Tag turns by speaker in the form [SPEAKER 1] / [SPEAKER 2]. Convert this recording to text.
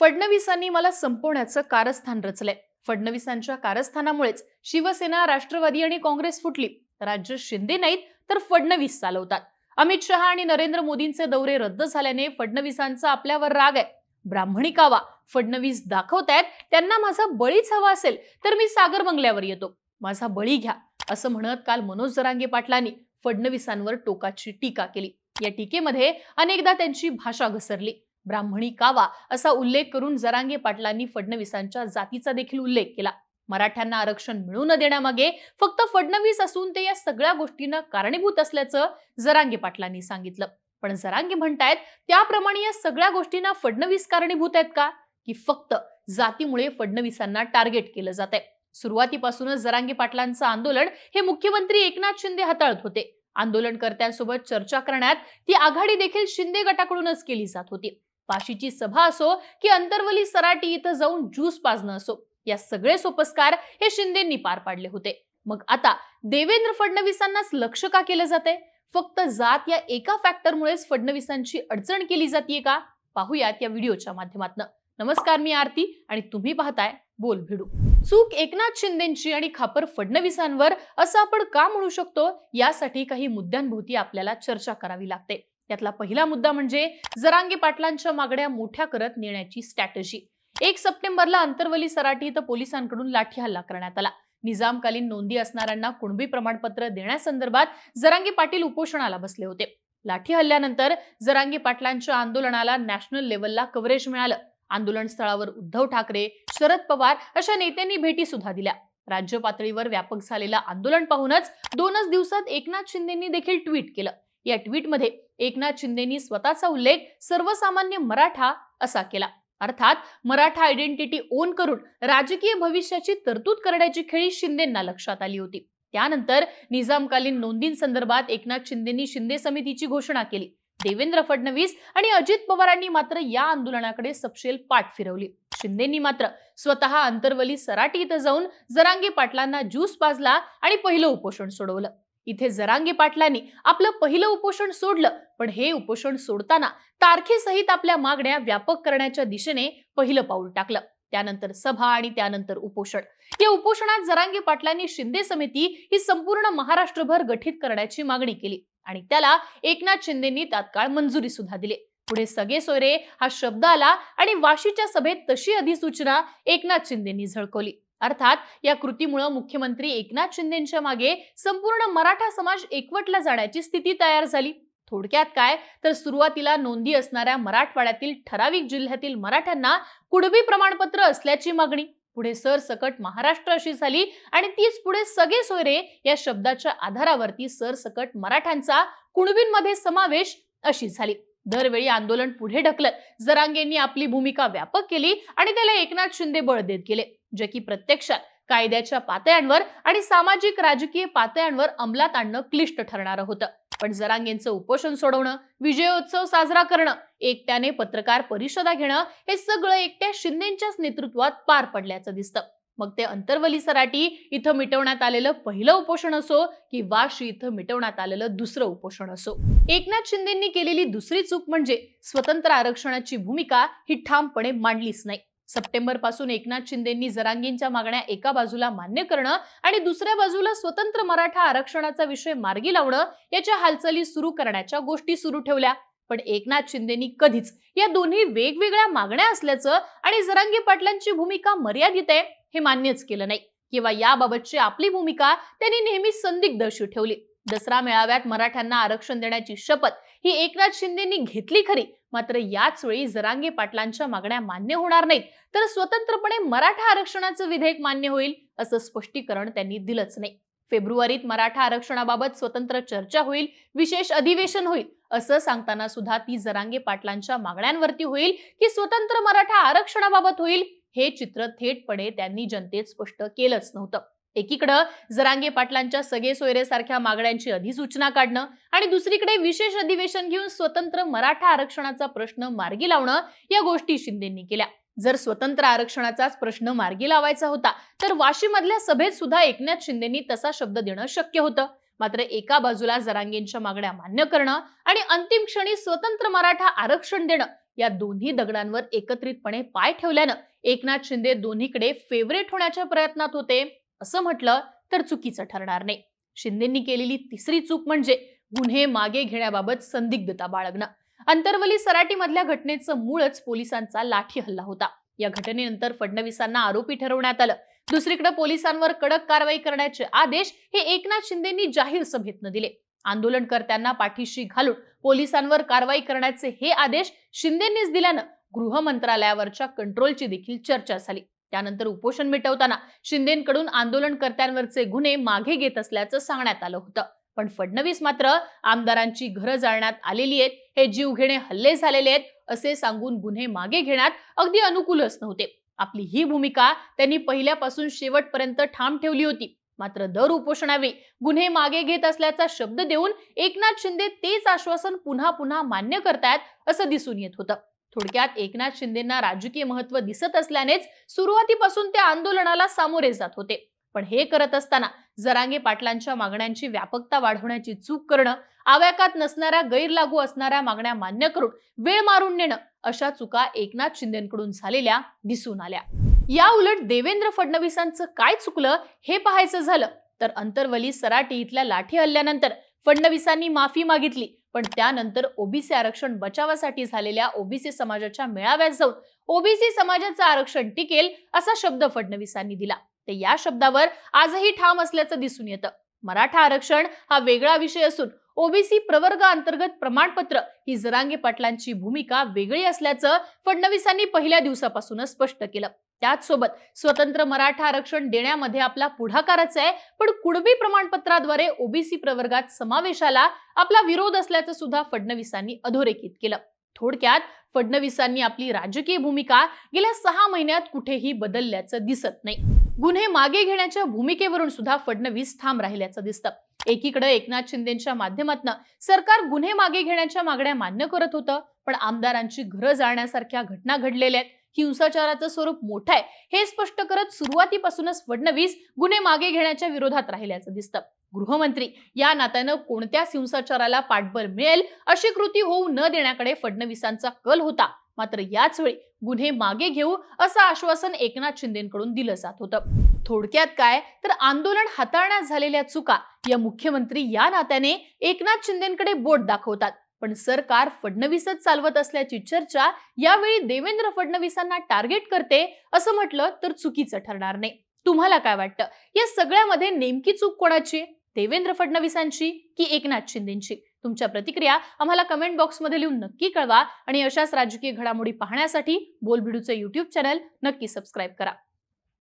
[SPEAKER 1] फडणवीसांनी मला संपवण्याचं कारस्थान रचलंय. फडणवीसांच्या कारस्थानामुळेच शिवसेना राष्ट्रवादी आणि काँग्रेस फुटली. राज्य शिंदे नाहीत तर फडणवीस चालवतात. अमित शहा आणि नरेंद्र मोदींचे दौरे रद्द झाल्याने फडणवीसांचा आपल्यावर राग आहे. ब्राह्मणी कावा फडणवीस दाखवतायत त्यांना माझा बळीच हवा असेल तर मी सागर बंगल्यावर येतो. माझा बळी घ्या असं म्हणत काल मनोज जरांगे पाटलांनी फडणवीसांवर टोकाची टीका केली. या टीकेमध्ये अनेकदा त्यांची भाषा घसरली. ब्राह्मणी कावा असा उल्लेख करून जरांगे पाटलांनी फडणवीसांच्या जातीचा देखील उल्लेख केला. मराठ्यांना आरक्षण मिळू न देण्यामागे फक्त फडणवीस असून ते या सगळ्या गोष्टींना कारणीभूत असल्याचं जरांगे पाटलांनी सांगितलं. पण जरांगे म्हणतायत त्याप्रमाणे या सगळ्या गोष्टींना फडणवीस कारणीभूत आहेत का? की फक्त जातीमुळे फडणवीसांना टार्गेट केलं जात आहे सुरुवातीपासूनच जरांगे पाटलांचं आंदोलन हे मुख्यमंत्री एकनाथ शिंदे हाताळत होते. आंदोलनकर्त्यांसोबत चर्चा करण्यात ती आघाडी देखील शिंदे गटाकडूनच केली जात होती. पाशीची सभा असो की अंतरवली सराटी इथं जाऊन ज्यूस पाजणं असो या सगळे सोपस्कार हे शिंदेंनी पार पाडले होते. मग आता देवेंद्र फडणवीसांनाच लक्ष का केलं जाते फक्त जात या एका फॅक्टरमुळेच फडणवीसांची अडचण केली जाते का? पाहूयात या व्हिडिओच्या माध्यमातून. नमस्कार मी आरती आणि तुम्ही पाहताय बोल भिडू चूक एकनाथ शिंदेची आणि खापर फडणवीसांवर असं आपण का म्हणू शकतो? यासाठी काही मुद्द्यांभोवती आपल्याला चर्चा करावी लागते. त्यातला पहिला मुद्दा म्हणजे जरांगी पाटलांच्या मागण्या मोठ्या करत नेण्याची स्ट्रॅटजी एक सप्टेंबरला अंतरवली सराटी इथं पोलिसांकडून लाठी हल्ला करण्यात आला. निजामकालीन नोंदी असणाऱ्यांना कुणबी प्रमाणपत्र देण्यासंदर्भात जरांगी पाटील उपोषणाला बसले होते. लाठी हल्ल्यानंतर जरांगी पाटलांच्या आंदोलनाला नॅशनल लेवलला कव्हरेज मिळालं. आंदोलन स्थळावर उद्धव ठाकरे शरद पवार अशा नेत्यांनी भेटी सुद्धा दिल्या. राज्य पातळीवर व्यापक झालेलं आंदोलन पाहूनच दोनच दिवसात एकनाथ शिंदेंनी देखील ट्विट केलं. या ट्विटमध्ये एकनाथ शिंदेंनी स्वतःचा उल्लेख सर्वसामान्य मराठा असा केला. अर्थात मराठा आयडेंटिटी ओन करून राजकीय भविष्याची तरतूद करण्याची खेळी शिंदेंना लक्षात आली होती. त्यानंतर निजामकालीन नोंदींसंदर्भात एकनाथ शिंदेंनी शिंदे समितीची घोषणा केली. देवेंद्र फडणवीस आणि अजित पवारांनी मात्र या आंदोलनाकडे सपशेल पाठ फिरवली. शिंदेंनी मात्र स्वतः अंतरवली सराटी इथं जाऊन जरांगे पाटलांना ज्यूस पाजला आणि पहिलं उपोषण सोडवलं. इथे जरांगी पाटलांनी आपलं पहिलं उपोषण सोडलं पण हे उपोषण सोडताना तारखेसहित आपल्या मागण्या व्यापक करण्याच्या दिशेने पहिलं पाऊल टाकलं. त्यानंतर सभा आणि त्यानंतर उपोषण. या उपोषणात जरांगी पाटलांनी शिंदे समिती ही संपूर्ण महाराष्ट्रभर गठीत करण्याची मागणी केली आणि त्याला एकनाथ शिंदेनी तात्काळ मंजुरी सुद्धा दिली. पुढे सगळे सोयरे हा शब्द आला आणि वाशीच्या सभेत तशी अधिसूचना एकनाथ शिंदेंनी झळकवली. अर्थात या कृतीमुळे मुख्यमंत्री एकनाथ शिंदेच्या मागे संपूर्ण मराठा समाज एकवटला जाण्याची स्थिती तयार झाली. थोडक्यात काय? तर सुरुवातीला नोंदी असणाऱ्या मराठवाड्यातील ठराविक जिल्ह्यातील मराठ्यांना कुणबी प्रमाणपत्र असल्याची मागणी. पुढे सरसकट महाराष्ट्र अशी झाली आणि तीच पुढे सगळे सोयरे या शब्दाच्या आधारावरती सरसकट मराठ्यांचा कुणबींमध्ये समावेश अशी झाली. दरवेळी आंदोलन पुढे ढकलत जरांगेंनी आपली भूमिका व्यापक केली आणि त्याला एकनाथ शिंदे बळ देत गेले जे की प्रत्यक्षात कायद्याच्या पातळ्यांवर आणि सामाजिक राजकीय पातळ्यांवर अंमलात आणणं क्लिष्ट ठरणारं होतं. पण जरांगेंचं उपोषण सोडवणं विजयोत्सव साजरा करणं एकट्याने पत्रकार परिषदा घेणं हे सगळं एकट्या शिंदेच्याच नेतृत्वात पार पडल्याचं दिसतं. मग ते अंतरवली सराटी इथं मिटवण्यात आलेलं पहिलं उपोषण असो की वाशी इथं मिटवण्यात आलेलं दुसरं उपोषण असो. एकनाथ शिंदेंनी केलेली दुसरी चूक म्हणजे स्वतंत्र आरक्षणाची भूमिका ही ठामपणे मांडलीच नाही. सप्टेंबरपासून एकनाथ शिंदेंनी जरांगींच्या मागण्या एका बाजूला मान्य करणं आणि दुसऱ्या बाजूला स्वतंत्र मराठा आरक्षणाचा विषय मार्गी लावणं याच्या हालचाली सुरू करण्याच्या गोष्टी सुरू ठेवल्या. पण एकनाथ शिंदेनी कधीच या दोन्ही वेगवेगळ्या मागण्या असल्याचं आणि जरांगी पाटलांची भूमिका मर्यादित आहे हे मान्यच केलं नाही. किंवा याबाबतची आपली भूमिका त्यांनी नेहमी संदिग्ध अशी ठेवली. दसरा मेळाव्यात मराठ्यांना आरक्षण देण्याची शपथ ही एकनाथ शिंदेनी घेतली खरी. मात्र याच वेळी जरांगे पाटलांच्या मागण्या मान्य होणार नाहीत. तर स्वतंत्रपणे मराठा आरक्षणाचं विधेयक मान्य होईल असं स्पष्टीकरण त्यांनी दिलंच नाही. फेब्रुवारीत मराठा आरक्षणाबाबत स्वतंत्र चर्चा होईल विशेष अधिवेशन होईल असं सांगताना सुद्धा ती जरांगे पाटलांच्या मागण्यांवरती होईल की स्वतंत्र मराठा आरक्षणाबाबत होईल हे चित्र थेटपणे त्यांनी जनतेत स्पष्ट केलंच नव्हतं. एकीकडं जरांगे पाटलांच्या सगळे सोयरेसारख्या मागण्यांची अधिसूचना काढणं आणि दुसरीकडे विशेष अधिवेशन घेऊन स्वतंत्र मराठा आरक्षणाचा प्रश्न मार्गी लावणं या गोष्टी शिंदेंनी केल्या. जर स्वतंत्र आरक्षणाचाच प्रश्न मार्गी लावायचा होता तर वाशीमधल्या सभेत सुद्धा एकनाथ शिंदेंनी तसा शब्द देणं शक्य होतं. मात्र एका बाजूला जरांगेंच्या मागण्या मान्य करणं आणि अंतिम क्षणी स्वतंत्र मराठा आरक्षण देणं या दोन्ही दगडांवर एकत्रितपणे पाय ठेवल्यानं एकनाथ शिंदे दोन्हीकडे फेवरेट होण्याच्या प्रयत्नात होते असं म्हटलं तर चुकीचं ठरणार नाही. शिंदेंनी केलेली तिसरी चूक म्हणजे गुन्हे मागे घेण्याबाबत संदिग्धता बाळगणं. अंतरवली सराटीमधल्या घटनेचं मूळच पोलिसांचा लाठी हल्ला होता. या घटनेनंतर फडणवीसांना आरोपी ठरवण्यात आलं. दुसरीकडे पोलिसांवर कडक कारवाई करण्याचे आदेश हे एकनाथ शिंदेंनी जाहीर सभेतनं दिले. आंदोलनकर्त्यांना पाठीशी घालून पोलिसांवर कारवाई करण्याचे हे आदेश शिंदेंनीच दिल्यानं गृह मंत्रालयावरच्या कंट्रोलची देखील चर्चा झाली. त्यानंतर उपोषण मिटवताना शिंदेकडून आंदोलनकर्त्यांवरचे गुन्हे मागे घेत असल्याचं सांगण्यात आलं होतं. पण फडणवीस मात्र आमदारांची घरं जाळण्यात आलेली आहेत. हे जीवघेणे हल्ले झालेले आहेत. असे सांगून गुन्हे मागे घेण्यात अगदी अनुकूलच नव्हते. आपली ही भूमिका त्यांनी पहिल्यापासून शेवटपर्यंत ठाम ठेवली होती. मात्र दर उपोषणावेळी गुन्हे मागे घेत असल्याचा शब्द देऊन एकनाथ शिंदे तेच आश्वासन पुन्हा पुन्हा मान्य करतायत असं दिसून येत होतं. थोडक्यात एकनाथ शिंदेना राजकीय महत्त्व दिसत असल्यानेच सुरुवातीपासून ते आंदोलनाला सामोरे जात होते. पण हे करत असताना जरांगे पाटलांच्या मागण्यांची व्यापकता वाढवण्याची चूक करणं आव्याकात नसणाऱ्या गैरलागू असणाऱ्या मागण्या मान्य करून वेळ मारून नेणं अशा चुका एकनाथ शिंदेकडून झालेल्या दिसून आल्या. या उलट देवेंद्र फडणवीसांचं काय चुकलं हे पाहायचं झालं. तर अंतरवली सराटी इथल्या लाठी हल्ल्यानंतर फडणवीसांनी माफी मागितली. पण त्यानंतर ओबीसी आरक्षण बचावासाठी झालेल्या ओबीसी समाजाच्या मेळाव्यात जाऊन ओबीसी समाजाचं आरक्षण टिकेल असा शब्द फडणवीसांनी दिला. ते या शब्दावर आजही ठाम असल्याचं दिसून येतं. मराठा आरक्षण हा वेगळा विषय असून ओबीसी प्रवर्ग अंतर्गत प्रमाणपत्र ही जरांगे पाटलांची भूमिका वेगळी असल्याचं फडणवीसांनी पहिल्या दिवसापासूनच स्पष्ट केलं. त्याचसोबत स्वतंत्र मराठा आरक्षण देण्यामध्ये आपला पुढाकारच आहे पण कुणबी प्रमाणपत्राद्वारे ओबीसी प्रवर्गात समावेशाला आपला विरोध असल्याचं सुद्धा फडणवीसांनी अधोरेखित केलं. थोडक्यात फडणवीसांनी आपली राजकीय भूमिका गेल्या सहा महिन्यात कुठेही बदलल्याचं दिसत नाही. गुन्हे मागे घेण्याच्या भूमिकेवरून सुद्धा फडणवीस ठाम राहिल्याचं दिसतं. एकीकडे एकनाथ शिंदेच्या माध्यमातून सरकार गुन्हे मागे घेण्याच्या मागण्या मान्य करत होतं पण आमदारांची घरं जाळण्यासारख्या घटना घडलेल्या आहेत. हिंसाचाराचं स्वरूप मोठं आहे. हे स्पष्ट करत सुरुवातीपासूनच फडणवीस गुन्हे मागे घेण्याच्या विरोधात राहिल्याचं दिसतं. गृहमंत्री या नात्यानं कोणत्याच हिंसाचाराला पाठबळ मिळेल अशी कृती होऊ न देण्याकडे फडणवीसांचा कल होता. मात्र याच वेळी गुन्हे मागे घेऊ असं आश्वासन एकनाथ शिंदेकडून दिलं जात होतं. थोडक्यात काय? तर आंदोलन हाताळण्यात झालेल्या चुका या मुख्यमंत्री या नात्याने एकनाथ शिंदेकडे बोट दाखवतात. पण सरकार फडणवीसच चालवत असल्याची चर्चा यावेळी देवेंद्र फडणवीसांना टार्गेट करते असं म्हटलं तर चुकीचं ठरणार नाही. तुम्हाला काय वाटतं? या सगळ्यामध्ये नेमकी चूक कोणाची? देवेंद्र फडणवीसांची की एकनाथ शिंदेची? तुमच्या प्रतिक्रिया आम्हाला कमेंट बॉक्समध्ये लिहून नक्की कळवा आणि अशाच राजकीय घडामोडी पाहण्यासाठी बोलबिडूचे युट्यूब चॅनल नक्की सबस्क्राईब करा.